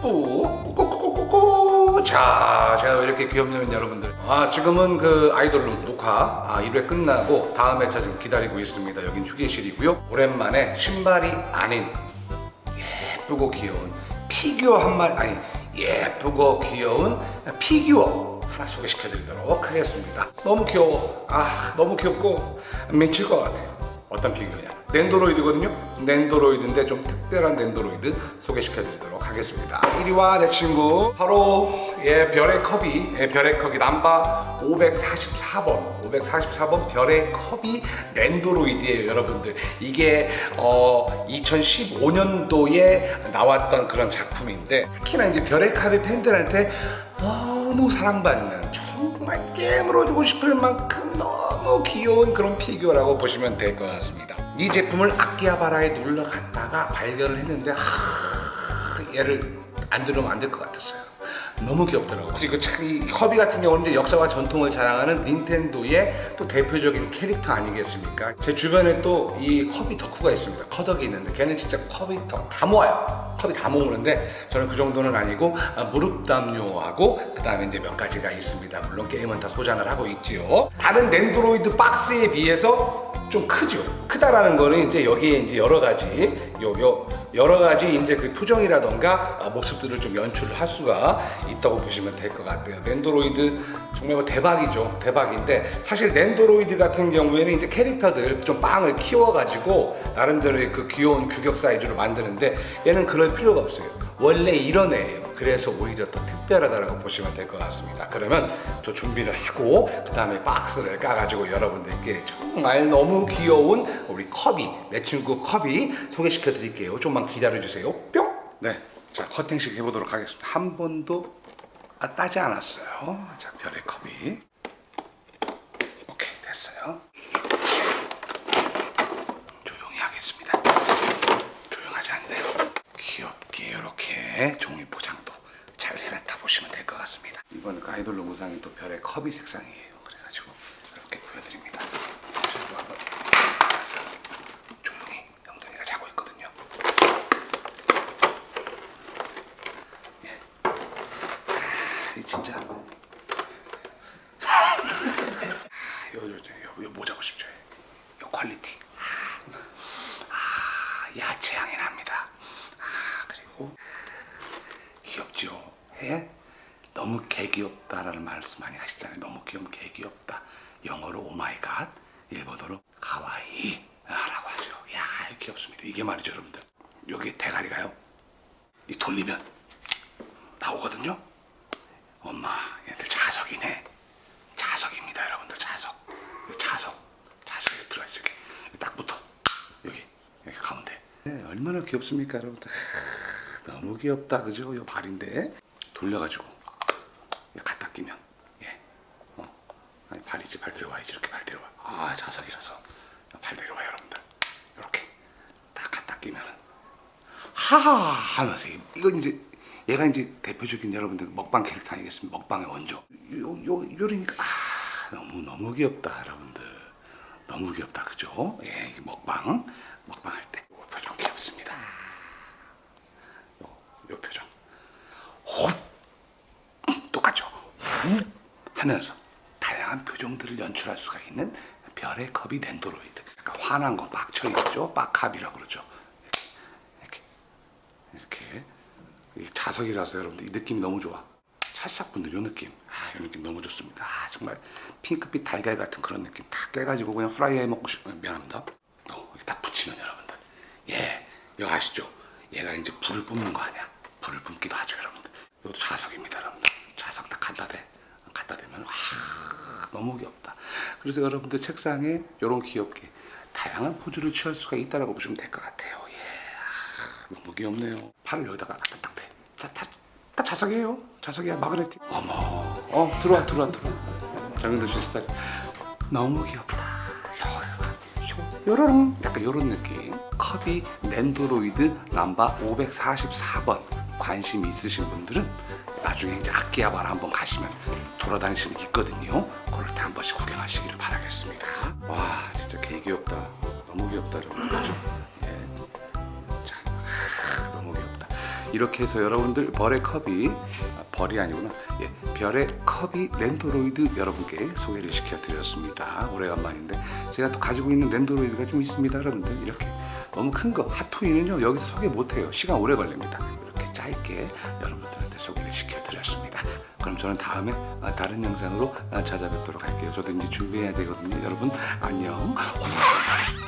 뿌 꾸꾸꾸꾸꾸. 자 제가 왜 이렇게 귀엽냐면 여러분들. 아 지금은 그 아이돌룸 녹화 아 1회 끝나고 다음 회차 지금 기다리고 있습니다. 여긴 휴게실이고요. 오랜만에 신발이 아닌 예쁘고 귀여운 피규어 한 마리 아니 예쁘고 귀여운 피규어 하나 소개시켜 드리도록 하겠습니다. 너무 귀여워. 아 너무 귀엽고 미칠 것 같아요 어떤 피규어냐. 낸도로이드거든요. 낸도로이드인데 좀 특별한 낸도로이드 소개시켜 드리도록 하겠습니다. 이리 와내 친구 바로 예 별의 컵이 예, 별의 컵이 남바 544번 544번 별의 컵이 낸도로이드예요 여러분들. 이게 어 2015년도에 나왔던 그런 작품인데 특히나 이제 별의 컵이 팬들한테 너무 사랑받는 정말 깨물어주고 싶을 만큼 너무 귀여운 그런 피규어라고 보시면 될 것 같습니다. 이 제품을 아키하바라에 놀러 갔다가 발견을 했는데 하, 얘를 안 들으면 안 될 것 같았어요 너무 귀엽더라고. 그리고 참이 허비 같은 경우는 이제 역사와 전통을 자랑하는 닌텐도의 또 대표적인 캐릭터 아니겠습니까? 제 주변에 또 이 커비 덕후가 있습니다. 커덕이 있는데 걔는 진짜 커비 덕다 모아요. 컵이 다 모으는데 저는 그 정도는 아니고 아, 무릎 담요하고 그 다음에 이제 몇 가지가 있습니다. 물론 게임은 다 소장을 하고 있지요. 다른 낸드로이드 박스에 비해서 좀 크죠. 크다라는 거는 이제 여기에 이제 여러 가지 요, 요 여러 가지 이제 그 표정이라던가 아, 모습들을 좀 연출을 할 수가 있다고 보시면 될 것 같아요. 낸도로이드 정말 뭐 대박이죠. 대박인데 사실 낸도로이드 같은 경우에는 이제 캐릭터들 좀 빵을 키워가지고 나름대로의 그 귀여운 규격 사이즈로 만드는데 얘는 그럴 필요가 없어요. 원래 이런 애예요. 그래서 오히려 더 특별하다라고 보시면 될 것 같습니다. 그러면 저 준비를 하고 그 다음에 박스를 까가지고 여러분들께 정말 너무 귀여운 우리 컵이 내 친구 컵이 소개시켜 드릴게요. 좀만 기다려 주세요. 뿅. 네, 자 커팅식 해보도록 하겠습니다. 한 번도 아, 따지 않았어요. 자 별의 컵이 오케이 됐어요. 조용히 하겠습니다. 조용하지 않네요. 귀엽게 이렇게 종이 포장도 잘 해놨다 보시면 될 것 같습니다. 이번 그 아이돌 농구상이 또 별의 컵이 색상이에요. 그래가지고 이렇게 보여드립니다. 그리고 한번 조용히 영동이가 자고 있거든요. 예. 아, 이 진짜. 요, 요, 요, 요 모자 보십시오. 요 퀄리티. 아, 야채 향이 납니다. 아, 그리고 귀엽죠? 예? 너무 개귀엽다라는 말씀 많이 하시잖아요. 너무 귀여우면 개귀엽다. 영어로 오마이갓, 일본어로 가와이 라고 하죠. 야, 귀엽습니다. 이게 말이죠, 여러분들. 여기 대가리가요. 이 돌리면 나오거든요. 엄마, 얘들 자석이네. 자석입니다, 여러분들. 자석. 자석. 자석이 들어가. 이렇게. 여기 딱 붙어. 여기. 여기 가운데. 네, 얼마나 귀엽습니까, 여러분들. 하, 너무 귀엽다, 그죠? 이 발인데. 돌려가지고. 갖다 끼면. 예. 어. 아니, 발이지, 발 들어와야지. 이렇게 발 들어와. 아, 자석이라서. 발 들어와, 여러분들. 이렇게. 딱 갖다 끼면은. 하하 하면서 이- 이거 이제 얘가 이제 대표적인 여러분들 먹방 캐릭터 아니겠습니까? 먹방의 원조. 요, 요, 요러니까 아, 너무 너무 귀엽다 여러분들. 너무 귀엽다 그죠? 예, 먹방 먹방 할 때 요 표정 귀엽습니다. 요, 요 표정. 호흡 똑같죠? 호흡 하면서 다양한 표정들을 연출할 수가 있는 별의 컵이 낸도로이드. 약간 화난 거 빡쳐 있죠? 빡캅이라고 그러죠. 이렇게 이렇게 이게 자석이라서 여러분들 이 느낌이 너무 좋아. 찰싹분들 요 느낌, 아, 이 느낌 너무 좋습니다. 아, 정말 핑크빛 달걀 같은 그런 느낌 딱 떼가지고 그냥 프라이 해 먹고 싶어요. 미안합니다. 어, 딱 붙이면 여러분들, 예, 이거 아시죠? 얘가 이제 불을 뿜는 거 아니야? 불을 뿜기도 하죠, 여러분들. 이것도 자석입니다, 여러분들. 자석 딱 갖다 대, 갖다 대면 와, 너무 귀엽다. 그래서 여러분들 책상에 이런 귀엽게 다양한 포즈를 취할 수가 있다라고 보시면 될 것 같아요. 예. 아, 너무 귀엽네요. 팔을 여기다가 갖다 딱 대. 다, 다, 다 자석이에요. 자석이야 마그네틱. 어머. 어 들어와 들어와 들어와. 장윤도 씨 스타일. 너무 귀엽다. 요런 약간 요런 느낌. 컵이 낸도로이드 남바 544번 관심 있으신 분들은 나중에 이제 아키하바라 한번 가시면 돌아다니시면 있거든요. 그럴 때 한 번씩 구경하시기를 바라겠습니다. 와 진짜 개 귀엽다. 너무 귀엽다 여러분 그죠? 이렇게 해서 여러분들 별의 컵이 아, 별이 아니구나. 예, 별의 컵이 랜드로이드 여러분께 소개를 시켜드렸습니다. 오래간만인데 제가 또 가지고 있는 랜드로이드가 좀 있습니다 여러분들. 이렇게 너무 큰 거 핫토이는요 여기서 소개 못해요. 시간 오래 걸립니다. 이렇게 짧게 여러분들한테 소개를 시켜드렸습니다. 그럼 저는 다음에 아, 다른 영상으로 아, 찾아뵙도록 할게요. 저도 이제 준비해야 되거든요. 여러분 안녕